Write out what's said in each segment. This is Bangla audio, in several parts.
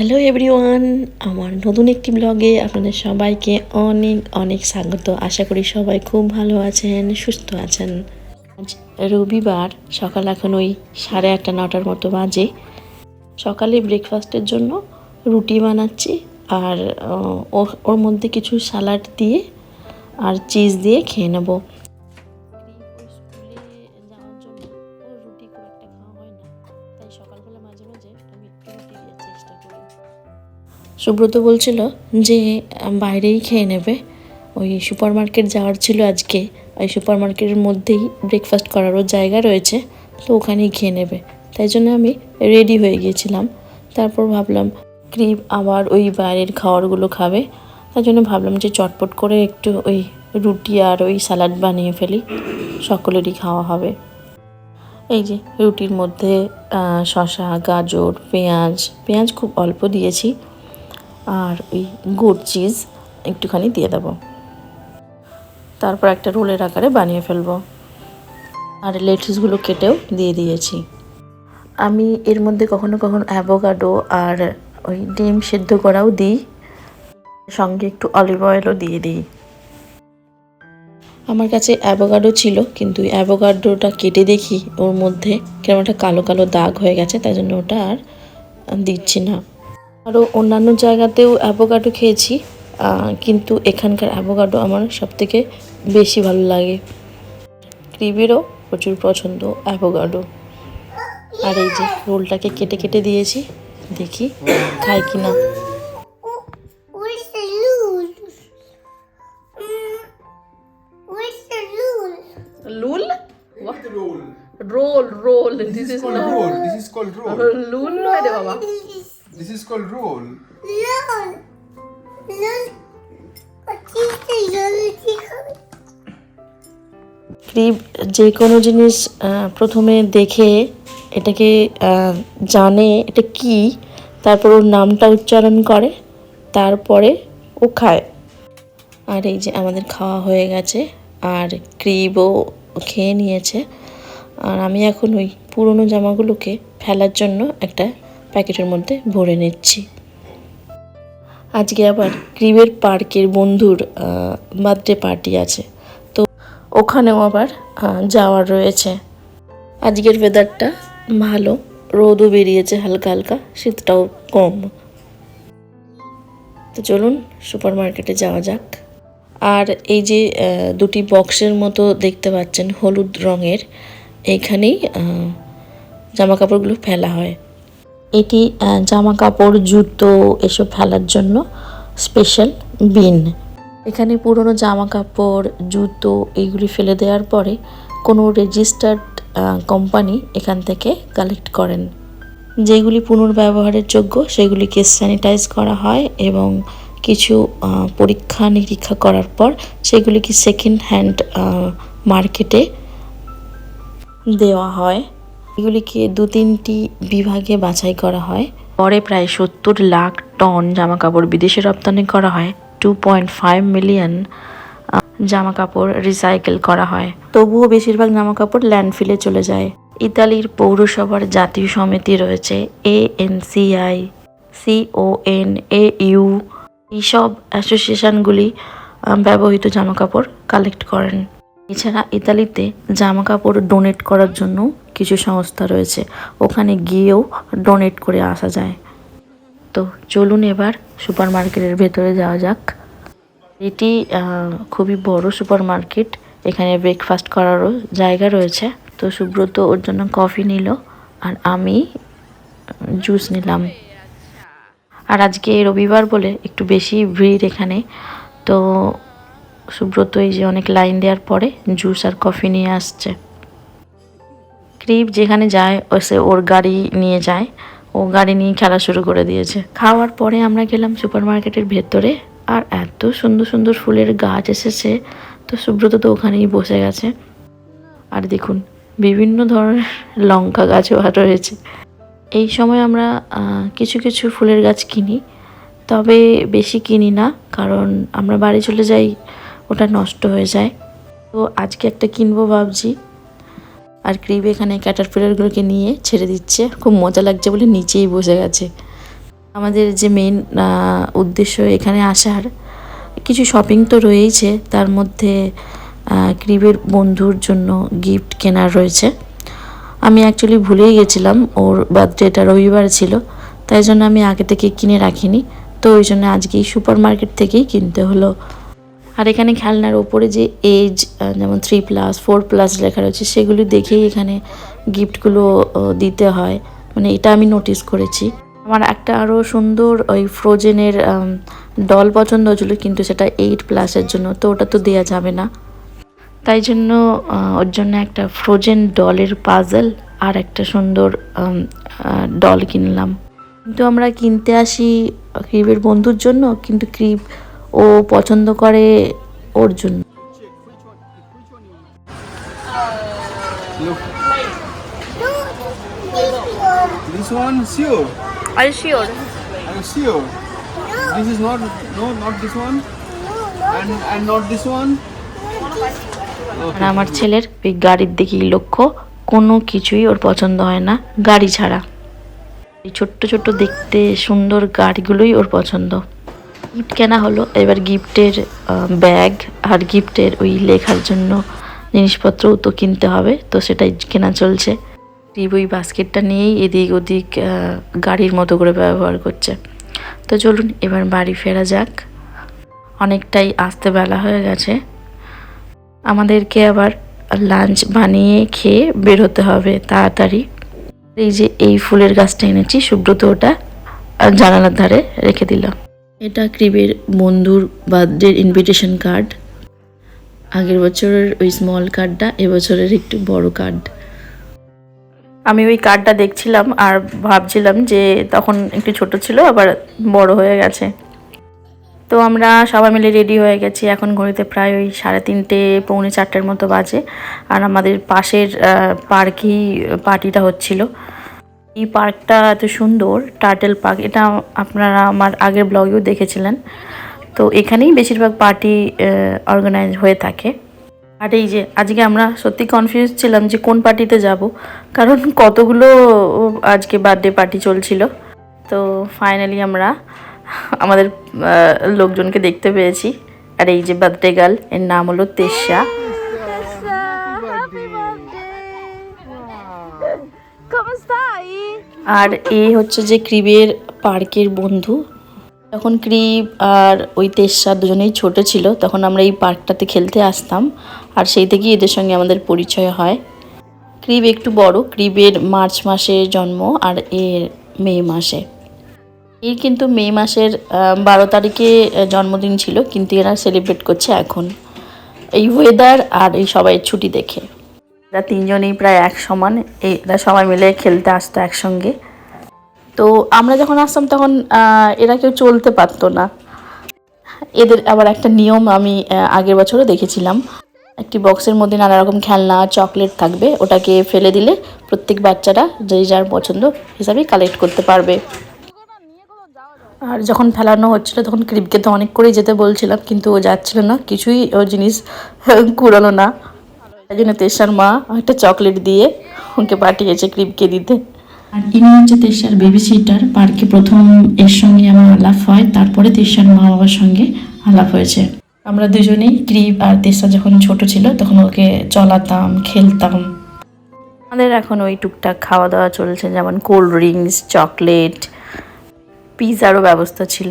হ্যালো এভরিওয়ান, আমার নতুন একটি ব্লগে আপনাদের সবাইকে অনেক অনেক স্বাগত। আশা করি সবাই খুব ভালো আছেন, সুস্থ আছেন। আজ রবিবার, সকাল এখন ওই সাড়ে আটটা, নটার মতো বাজে। সকালে ব্রেকফাস্টের জন্য রুটি বানাচ্ছি আর ওর মধ্যে কিছু স্যালাড দিয়ে আর চিজ দিয়ে খেয়ে নেব। সুব্রত বলছিল যে বাইরেই খেয়ে নেবে। ওই সুপার মার্কেট যাওয়ার ছিল আজকে। ওই সুপার মার্কেটের মধ্যেই ব্রেকফাস্ট করারও জায়গা রয়েছে, তো ওখানেই খেয়ে নেবে। তাই জন্য আমি রেডি হয়ে গিয়েছিলাম। তারপর ভাবলাম ক্রিপ আবার ওই বাইরের খাবারগুলো খাবে। তার জন্য ভাবলাম যে, চটপট করে একটু ওই রুটি আর ওই স্যালাড বানিয়ে ফেলি। সকলেরই খাওয়া হবে। এই যে, রুটির মধ্যে শশা গাজর, পেঁয়াজ পেঁয়াজ খুব অল্প দিয়েছি। আর ওই গুড় চিজ একটুখানি দিয়ে দেবো। তারপর একটা রোলের আকারে বানিয়ে ফেলব। আর লেটুসগুলো কেটেও দিয়ে দিয়েছি। আমি এর মধ্যে কখনো কখনো অ্যাভোকাডো আর ওই ডিম সেদ্ধ করাও দিই। সঙ্গে একটু অলিভ অয়েলও দিয়ে দিই। আমার কাছে অ্যাভোকাডো ছিল, কিন্তু অ্যাভোকাডোটা কেটে দেখি, ওর মধ্যে কেমন একটা কালো কালো দাগ হয়ে গেছে, তাই জন্য ওটা আর দিচ্ছি না। আরও অন্যান্য জায়গাতেও অ্যাভোকাডো খেয়েছি কিন্তু এখানকার অ্যাভোকাডো আমার সবথেকে বেশি ভালো লাগে ক্রিবেরও প্রচুর পছন্দ অ্যাভোকাডো আর এই যে রোলটাকে কেটে কেটে দিয়েছি দেখি খায় কি না? লুল. Roll roll this This is is called roll. This is called roll. লুল নয় রে বাবা This is called roll. Lol? ক্রিপ যে কোনো জিনিস প্রথমে দেখে এটাকে জানে এটা কি তারপর ওর নামটা উচ্চারণ করে তারপরে ও খায় আর এই যে আমাদের খাওয়া হয়ে গেছে আর ক্রিবও খেয়ে নিয়েছে আর আমি এখন ওই পুরনো জামাগুলোকে ফেলার জন্য একটা প্যাকেটের মধ্যে ভরে নিচ্ছি। আজকে আবার ক্রিবের পার্কের বন্ধুর বার্থডে পার্টি আছে। তো ওখানেও আবার যাওয়ার রয়েছে। আজকের ওয়েদারটা ভালো, রোদও বেরিয়েছে হালকা হালকা, শীতটাও কম। তো চলুন সুপার মার্কেটে যাওয়া যাক। আর এই যে দুটি বক্সের মতো দেখতে পাচ্ছেন হলুদ রঙের, এইখানেই জামা কাপড়গুলো ফেলা হয়। এটি জামা কাপড় জুতো এসব ফেলার জন্য স্পেশাল বিন এখানে পুরনো জামা কাপড় জুতো এইগুলি ফেলে দেওয়ার পরে কোনো রেজিস্টার্ড কোম্পানি এখান থেকে কালেক্ট করেন। যেগুলি পুনর্ব্যবহারের যোগ্য সেগুলিকে স্যানিটাইজ করা হয় এবং কিছু পরীক্ষা নিরীক্ষা করার পর সেগুলিকে সেকেন্ড হ্যান্ড মার্কেটে দেওয়া হয়। এগুলিকে দু তিনটি বিভাগে বাছাই করা হয়। পরে প্রায় সত্তর লাখ টন জামা কাপড় বিদেশে রপ্তানি করা হয়। টু পয়েন্ট ফাইভ মিলিয়ন জামা কাপড় রিসাইকেল করা হয়। তবুও বেশিরভাগ জামা কাপড় ল্যান্ডফিলে চলে যায়। ইতালির পৌরসভার জাতীয় সমিতি রয়েছে A N C I C O N A U. এইসব অ্যাসোসিয়েশনগুলি ব্যবহৃত জামা কাপড় কালেক্ট করেন। এছাড়া ইতালিতে জামা কাপড় ডোনেট করার জন্য কিছু সংস্থা রয়েছে। ওখানে গিয়েও ডোনেট করে আসা যায়। তো চলুন এবার সুপার মার্কেটের ভেতরে যাওয়া যাক। এটি খুবই বড় সুপার মার্কেট এখানে ব্রেকফাস্ট করারও জায়গা রয়েছে। তো সুব্রত ওর জন্য কফি নিল আর আমি জুস নিলাম। আর আজকে রবিবার বলে একটু বেশি ভিড় এখানে। তো সুব্রত এই যে অনেক লাইন দেওয়ার পরে জুস আর কফি নিয়ে আসছে। ক্রিপ যেখানে যায় ও সে ওর গাড়ি নিয়ে যায়। ও গাড়ি নিয়ে খেলা শুরু করে দিয়েছে। খাওয়ার পরে আমরা গেলাম সুপার মার্কেটের ভেতরে আর এত সুন্দর সুন্দর ফুলের গাছ এসেছে। তো সুব্রত তো ওখানেই বসে গেছে। আর দেখুন, বিভিন্ন ধরনের লঙ্কা গাছও রয়েছে। এই সময় আমরা কিছু কিছু ফুলের গাছ কিনি। তবে বেশি কিনি না, কারণ আমরা বাড়ি চলে যাই, ওটা নষ্ট হয়ে যায়। তো আজকে একটা কিনবো ভাবছি। আর ক্রিব এখানে ক্যাটারপিলারগুলোকে নিয়ে ছেড়ে দিচ্ছে। খুব মজা লাগছে বলে নিচেই বসে গেছে। আমাদের যে মেন উদ্দেশ্য এখানে আসার, কিছু শপিং তো রয়েইছে। তার মধ্যে ক্রিবের বন্ধুর জন্য গিফট কেনার রয়েছে। আমি অ্যাকচুয়ালি ভুলেই গেছিলাম, ওর বার্থডেটা রবিবার ছিল। তাই জন্য আমি আগে থেকে কিনে রাখিনি। তো ওই জন্য আজকেই সুপার মার্কেট থেকেই কিনতে হলো। আর এখানে খেলনার ওপরে যে এজ যেমন থ্রি প্লাস ফোর প্লাস লেখা রয়েছে, সেগুলি দেখেই এখানে গিফটগুলো দিতে হয়। মানে এটা আমি নোটিস করেছি। আমার একটা আরও সুন্দর ওই ফ্রোজেনের ডল পছন্দ হয়েছিল, কিন্তু সেটা এইট প্লাসের জন্য, তো ওটা তো দেওয়া যাবে না। তাই জন্য ওর জন্য একটা ফ্রোজেন ডলের পাজল আর একটা সুন্দর ডল কিনলাম। কিন্তু আমরা কিনতে আসি, ক্রিবের বন্ধুর জন্য, কিন্তু ক্রিব ও পছন্দ করে ওর জন্য this one. sure. R Are you sure? This is not, no, not this one, No, no, and and not this one. আর আমার ছেলের ওই গাড়ির দিকেই লক্ষ্য কোনো কিছুই ওর পছন্দ হয় না গাড়ি ছাড়া এই ছোট্ট ছোট্ট দেখতে সুন্দর গাড়িগুলোই ওর পছন্দ গিফট কেনা হলো, এবার গিফটের ব্যাগ আর গিফটের ওই লেখার জন্য জিনিসপত্রও তো কিনতে হবে, তো সেটাই কেনা চলছে। রিব ওই বাস্কেটটা নিয়েই এদিক ওদিক গাড়ির মতো করে ব্যবহার করছে। তো চলুন এবার বাড়ি ফেরা যাক। অনেকটাই আসতে বেলা হয়ে গেছে। আমাদেরকে আবার লাঞ্চ বানিয়ে খেয়ে বেরোতে হবে তাড়াতাড়ি। এই যে এই ফুলের গাছটা এনেছি, সুব্রত ওটা জানালার ধারে রেখে দিলাম। এটা ক্রিবের বন্ধুর বার্থডের ইনভিটেশন কার্ড আগের বছরের ওই স্মল কার্ডটা এবছরের একটু বড় কার্ড আমি ওই কার্ডটা দেখছিলাম আর ভাবছিলাম যে তখন একটু ছোট ছিল, আবার বড় হয়ে গেছে। তো আমরা সবাই মিলে রেডি হয়ে গেছি। এখন ঘড়িতে প্রায় ওই সাড়ে তিনটে, পৌনে চারটের মতো বাজে। আর আমাদের পাশের পার্কেই পার্টিটা হচ্ছিল। এই পার্কটা এত সুন্দর টার্টেল পার্ক এটা আপনারা আমার আগের ব্লগেও দেখেছিলেন। তো এখানেই বেশিরভাগ পার্টি অর্গানাইজ হয়ে থাকে। আর এই যে, আজকে আমরা সত্যি কনফিউজ ছিলাম যে কোন পার্টিতে যাব, কারণ কতগুলো, আজকে বার্থডে পার্টি চলছিল। তো ফাইনালি আমরা আমাদের লোকজনকে দেখতে পেয়েছি। আর এই যে বার্থডে গার্ল এর নাম হলো তেশা আর এ হচ্ছে যে ক্রিবের পার্কের বন্ধু। যখন ক্রিব আর ওই তেশা দুজনেই ছোট ছিল, তখন আমরা এই পার্কটাতে খেলতে আসতাম। আর সেই থেকেই এদের সঙ্গে আমাদের পরিচয় হয়। ক্রিব একটু বড়, ক্রিবের মার্চ মাসে জন্ম আর এর মে মাসে। এর কিন্তু মে মাসের বারো তারিখে জন্মদিন ছিল, কিন্তু এরা সেলিব্রেট করছে এখন। এই ওয়েদার আর এই সবাই ছুটি দেখে। এরা তিনজনেই প্রায় এক সমান। এরা সবাই মিলে খেলতে আসতো একসঙ্গে। তো আমরা যখন আসতাম তখন এরা কেউ চলতে পারতো না। এদের আবার একটা নিয়ম আমি আগের বছরও দেখেছিলাম। একটি বক্সের মধ্যে নানা রকম খেলনা, চকলেট থাকবে। ওটাকে ফেলে দিলে প্রত্যেক বাচ্চারা যে যার পছন্দ হিসাবে কালেক্ট করতে পারবে। আর যখন ফেলানো হচ্ছিল তখন ক্রিপকে তো অনেক করেই যেতে বলছিলাম, কিন্তু ও যাচ্ছিল না। কিছুই ও জিনিস কুড়ালো না। তাই জন্য তেসার মা একটা চকলেট দিয়ে ওকে পাঠিয়েছে ক্রিপকে দিতে। আর ইনি হচ্ছে তেসার বেবি সিটার পার্কে প্রথম এর সঙ্গে আমার আলাপ হয় তারপরে তেসার মা বাবার সঙ্গে আলাপ হয়েছে। আমরা দুজনেই ক্রিপ আর তেসা যখন ছোট ছিল তখন ওকে চলাতাম খেলতাম। আমাদের এখন ওই টুকটাক খাওয়া দাওয়া চলছে যেমন কোল্ড ড্রিঙ্কস চকলেট পিৎজারও ব্যবস্থা ছিল।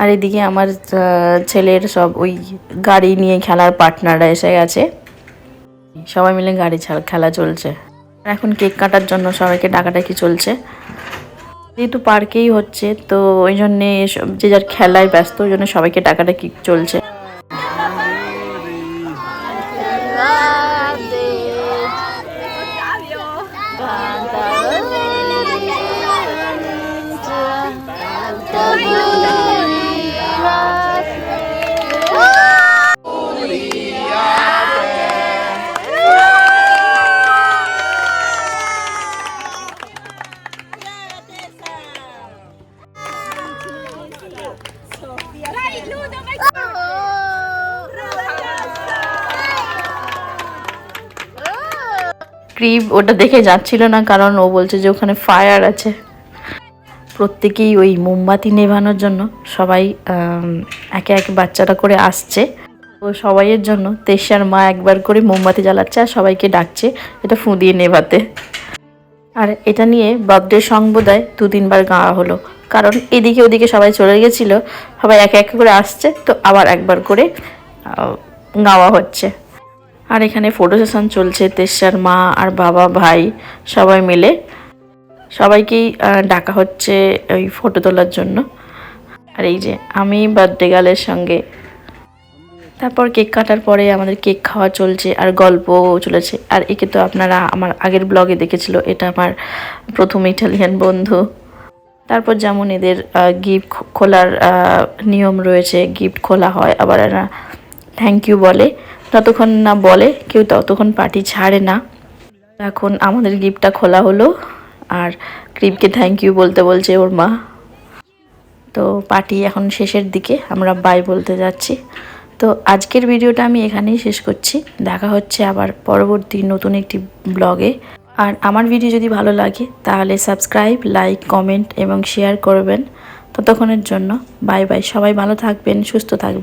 আর এদিকে আমার ছেলের সব ওই গাড়ি নিয়ে খেলার পার্টনাররা এসে গেছে। সবাই মিলে গাড়ি ছাড় খেলা চলছে। এখন কেক কাটার জন্য সবাইকে ডাকাডাকি চলছে। যেহেতু পার্কেই হচ্ছে তো ওই জন্যে যে যার খেলায় ব্যস্ত ওই জন্য সবাইকে ডাকাডাকি চলছে। Oh, ক্রিপ ওটা দেখে যাচ্ছিল না, কারণ ও বলছে যে ওখানে ফায়ার আছে। প্রত্যেকেই ওই মোমবাতি নেভানোর জন্য সবাই একে একে বাচ্চাটা করে আসছে। তো সবাইয়ের জন্য তেসার মা একবার করে মোমবাতি জ্বালাচ্ছে আর সবাইকে ডাকছে, এটা ফুঁ দিয়ে নেভাতে। আর এটা নিয়ে বার্থডে সং বোধহয় দু তিনবার গাওয়া হলো, কারণ এদিকে ওদিকে সবাই চলে গেছিল, সবাই একে একে করে আসছে, তো আবার একবার করে গাওয়া হচ্ছে। আর এখানে ফটো সেশন চলছে তেসার মা আর বাবা ভাই সবাই মিলে। সবাইকেই ডাকা হচ্ছে ওই ফটো তোলার জন্য। আর এই যে আমি বার্থডে গার্লের সঙ্গে। তারপর কেক কাটার পরে আমাদের কেক খাওয়া চলছে আর গল্পও চলেছে। আর একে তো আপনারা আমার আগের ব্লগে দেখেছিল, এটা আমার প্রথম ইটালিয়ান বন্ধু। তারপর যেমন এদের গিফট খোলার নিয়ম রয়েছে গিফট খোলা হয়, আবার এরা থ্যাংক ইউ বলে। যতক্ষণ না বলে, কেউ ততক্ষণ পার্টি ছাড়ে না। এখন আমাদের গিফটটা খোলা হলো, আর ক্রিপকে থ্যাংক ইউ বলতে বলছে ওর মা। তো পার্টি এখন শেষের দিকে, আমরা বাই বলতে যাচ্ছি। তো আজকের ভিডিওটা আমি এখানেই শেষ করছি। দেখা হচ্ছে আবার পরবর্তী নতুন একটি ব্লগে। আর আমার ভিডিও যদি ভালো লাগে, তাহলে সাবস্ক্রাইব লাইক কমেন্ট এবং শেয়ার করবেন। ততক্ষণের জন্য বাই বাই সবাই ভালো থাকবেন, সুস্থ থাকবেন।